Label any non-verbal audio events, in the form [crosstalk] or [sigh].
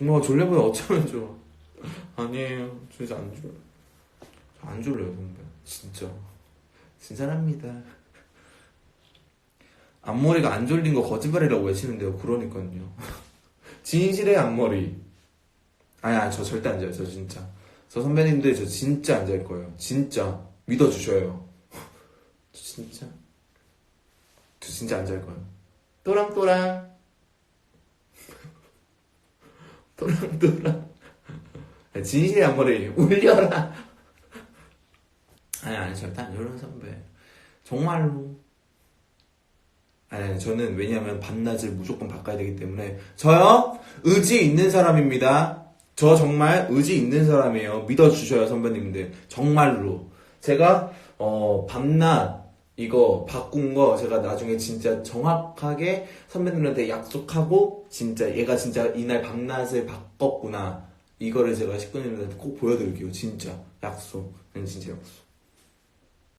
정말 졸려보면 어쩌면 좋아. 아니에요. 진짜 안 졸려. 안 졸려요, 선배. 진짜. 진짜랍니다. 앞머리가 안 졸린 거 거짓말이라고 외치는데요. 그러니까요. [laughs] 진실의 앞머리. 아니, 아니, 저 절대 안 자요. 저 진짜. 저 선배님들 저 진짜 안 잘 거예요. 진짜. 믿어주셔요. [laughs] 저 진짜. 저 진짜 안 잘 거예요. 또랑또랑. 또랑또랑. 진실의 앞머리 울려라. 아니, 아니, 절대 안 이런 선배. 정말로. 아니, 아니, 저는 왜냐면 밤낮을 무조건 바꿔야 되기 때문에. 저요? 의지 있는 사람입니다. 저 정말 의지 있는 사람이에요. 믿어주셔요, 선배님들. 정말로. 제가, 어, 밤낮, 이거 바꾼 거 제가 나중에 진짜 정확하게 선배님들한테 약속하고, 진짜 얘가 진짜 이날 밤낮을 바꿨구나. 이거를 제가 식구님들한테 꼭 보여드릴게요. 진짜. 약속. 는 진짜 약속.